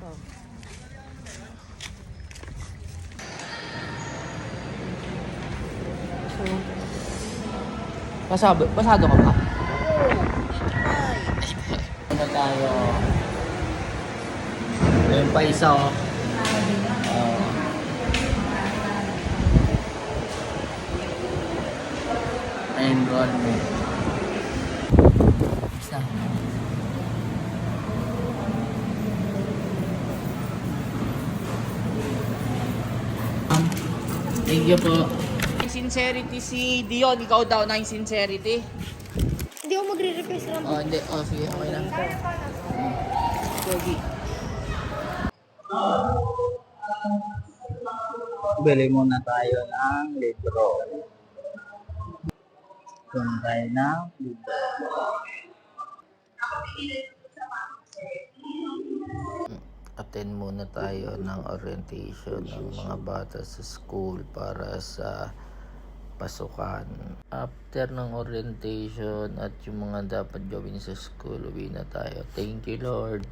So, pasado, pasado ka ba? Ano tayo? Ayun pa isa oh. Oh. Enrollment. Isa. Thank you po. Sincerity si Dion, ikaw daw na yung sincerity. Hindi ako magre-request lang. Oh, hindi. Oh, sige, okay lang. Pogi. Bili muna tayo ng libro. Kung tayo ng libro. Attend muna tayo ng orientation ng mga bata sa school para sa pasukan. After ng orientation at yung mga dapat gawin sa school, uwi na tayo. Thank you, Lord.